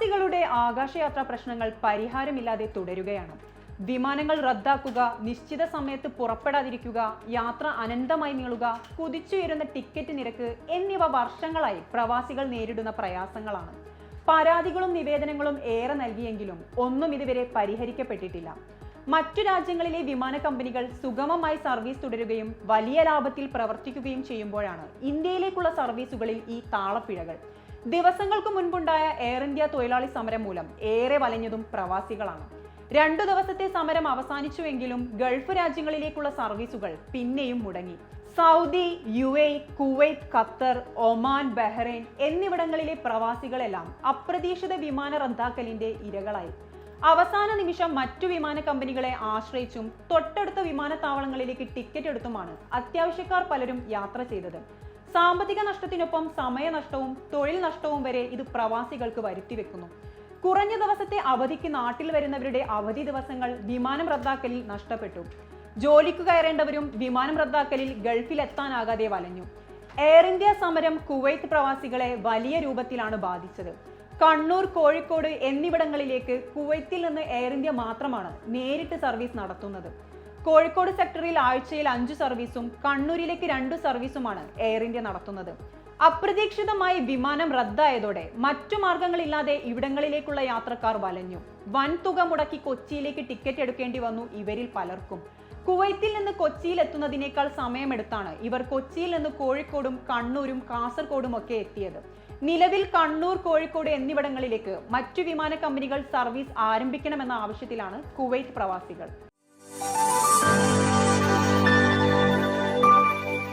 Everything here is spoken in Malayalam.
പ്രവാസികളുടെ ആകാശയാത്രാ പ്രശ്നങ്ങൾ പരിഹാരമില്ലാതെ തുടരുകയാണ്. വിമാനങ്ങൾ റദ്ദാക്കുക നിശ്ചിത സമയത്ത് പുറപ്പെടാതിരിക്കുക യാത്ര അനന്തമായി നീളുക കുതിച്ചുയരുന്ന ടിക്കറ്റ് നിരക്ക് എന്നിവ വർഷങ്ങളായി പ്രവാസികൾ നേരിടുന്ന പ്രയാസങ്ങളാണ്. പരാതികളും നിവേദനങ്ങളും ഏറെ നൽകിയെങ്കിലും ഒന്നും ഇതുവരെ പരിഹരിക്കപ്പെട്ടിട്ടില്ല. മറ്റു രാജ്യങ്ങളിലെ വിമാന കമ്പനികൾ സുഗമമായി സർവീസ് തുടരുകയും വലിയ ലാഭത്തിൽ പ്രവർത്തിക്കുകയും ചെയ്യുമ്പോഴാണ് ഇന്ത്യയിലേക്കുള്ള സർവീസുകളിൽ ഈ താളപ്പിഴകൾ. ദിവസങ്ങൾക്ക് മുൻപുണ്ടായ എയർ ഇന്ത്യ തൊഴിലാളി സമരം മൂലം ഏറെ വലഞ്ഞതും പ്രവാസികളാണ്. രണ്ടു ദിവസത്തെ സമരം അവസാനിച്ചുവെങ്കിലും ഗൾഫ് രാജ്യങ്ങളിലേക്കുള്ള സർവീസുകൾ പിന്നെയും മുടങ്ങി. Saudi U A Kuwait Qatar Oman Bahrain എന്നിവിടങ്ങളിലെ പ്രവാസികളെല്ലാം അപ്രതീക്ഷിത വിമാന റദ്ദാക്കലിന്റെ ഇരകളായി. അവസാന നിമിഷം മറ്റു വിമാന കമ്പനികളെ ആശ്രയിച്ചും തൊട്ടടുത്ത വിമാനത്താവളങ്ങളിലേക്ക് ടിക്കറ്റ് എടുത്തുമാണ് അത്യാവശ്യക്കാർ പലരും യാത്ര ചെയ്തത്. സാമ്പത്തിക നഷ്ടത്തിനൊപ്പം സമയനഷ്ടവും തൊഴിൽ നഷ്ടവും വരെ ഇത് പ്രവാസികൾക്ക് വരുത്തിവെക്കുന്നു കുറഞ്ഞ ദിവസത്തെ അവധിക്ക് നാട്ടിൽ വരുന്നവരുടെ അവധി ദിവസങ്ങൾ വിമാനം റദ്ദാക്കലിൽ നഷ്ടപ്പെട്ടു. ജോലിക്ക് കയറേണ്ടവരും വിമാനം റദ്ദാക്കലിൽ ഗൾഫിൽ എത്താനാകാതെ വലഞ്ഞു. എയർ ഇന്ത്യ സമരം കുവൈത്ത് പ്രവാസികളെ വലിയ രൂപത്തിലാണ് ബാധിച്ചത്. കണ്ണൂർ കോഴിക്കോട് എന്നിവിടങ്ങളിലേക്ക് കുവൈത്തിൽ നിന്ന് എയർ ഇന്ത്യ മാത്രമാണ് നേരിട്ട് സർവീസ് നടത്തുന്നത്. കോഴിക്കോട് സെക്ടറിൽ ആഴ്ചയിൽ അഞ്ച് സർവീസും കണ്ണൂരിലേക്ക് രണ്ട് സർവീസുമാണ് എയർ ഇന്ത്യ നടത്തുന്നത്. അപ്രതീക്ഷിതമായി വിമാനം റദ്ദായതോടെ മറ്റു മാർഗങ്ങളില്ലാതെ ഇവിടങ്ങളിലേക്കുള്ള യാത്രക്കാർ വലഞ്ഞു. വൻതുക മുടക്കി കൊച്ചിയിലേക്ക് ടിക്കറ്റ് എടുക്കേണ്ടി വന്നു ഇവരിൽ പലർക്കും. കുവൈത്തിൽ നിന്ന് കൊച്ചിയിൽ എത്തുന്നതിനേക്കാൾ സമയമെടുത്താണ് ഇവർ കൊച്ചിയിൽ നിന്ന് കോഴിക്കോടും കണ്ണൂരും കാസർഗോഡും ഒക്കെ എത്തിയത്. നിലവിൽ കണ്ണൂർ കോഴിക്കോട് എന്നിവിടങ്ങളിലേക്ക് മറ്റു വിമാന കമ്പനികൾ സർവീസ് ആരംഭിക്കണമെന്ന ആവശ്യത്തിലാണ് കുവൈറ്റ് പ്രവാസികൾ.